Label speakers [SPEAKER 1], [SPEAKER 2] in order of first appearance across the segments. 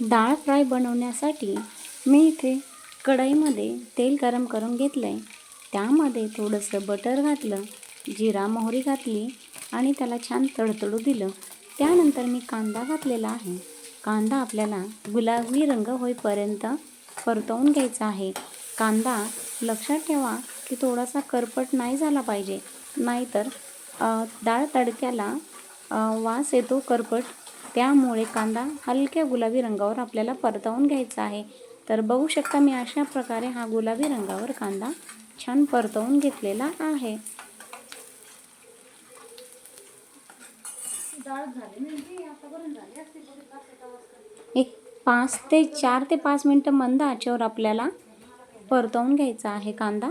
[SPEAKER 1] डाळ फ्राय बनवण्यासाठी मी इथे कढईमध्ये तेल गरम करून घेतलं आहे त्यामध्ये थोडंसं बटर घातलं जिरा मोहरी घातली आणि त्याला छान तडतडू दिलं. त्यानंतर मी कांदा घातलेला आहे. कांदा आपल्याला गुलाबी रंग होईपर्यंत परतवून घ्यायचा आहे. कांदा लक्षात ठेवा की थोडासा करपट नाही झाला पाहिजे. नाहीतर डाळ तडक्याला वास येतो करपट. त्यामुळे कांदा हलक्या गुलाबी रंगावर आपल्याला परतवून घ्यायचा आहे. तर बघू शकता मी अशा प्रकारे हा गुलाबी रंगावर कांदा छान परतवून घेतलेला आहे. एक पाच ते चार ते पाच मिनटं मंद आचेवर आपल्याला परतवून घ्यायचा आहे कांदा.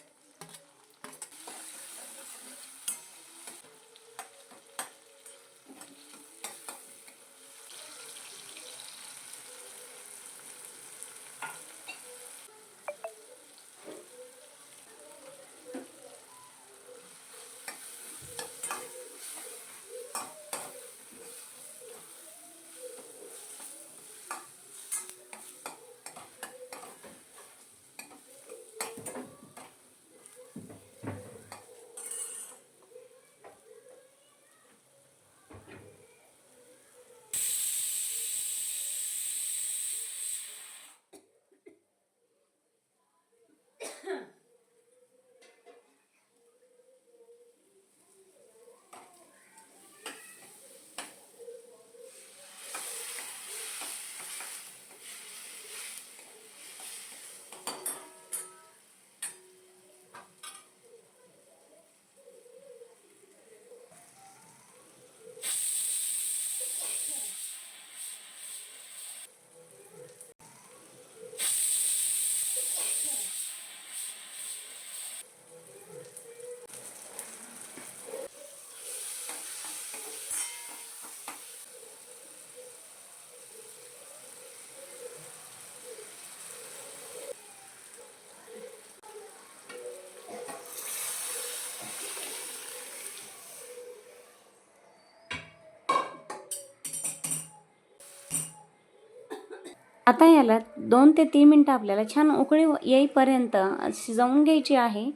[SPEAKER 1] आता याला दोन ते तीन मिनटं आपल्याला छान उकळी येईपर्यंत शिजवून घ्यायची आहे.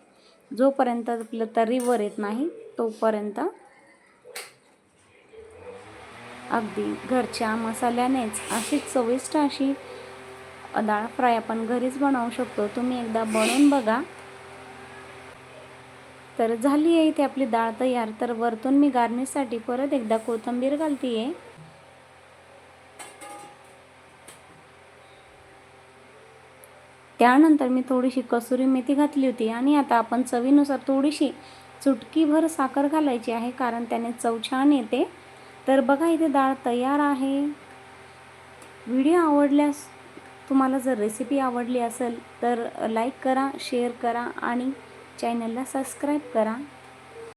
[SPEAKER 1] जोपर्यंत आपलं तर्रीवर येत नाही तोपर्यंत अगदी घरच्या मसाल्यानेच अशी चविष्ट अशी डाळ फ्राय आपण घरीच बनवू शकतो. तुम्ही एकदा बनवून बघा. तर झाली आहे इथे आपली डाळ तयार. तर वरतून मी गार्निशसाठी परत एकदा कोथिंबीर घालते आहे त्यानंतर मी थोडीशी कसुरी मेथी घातली होती आणि आता आपण चवीनुसार थोडीशी चुटकीभर साखर घालायची आहे कारण त्याने चव छान येते. तर बघा इथे डाळ तयार आहे. व्हिडिओ आवडल्यास तुम्हाला जर रेसिपी आवडली असेल तर लाईक करा शेअर करा आणि चॅनलला सबस्क्राईब करा.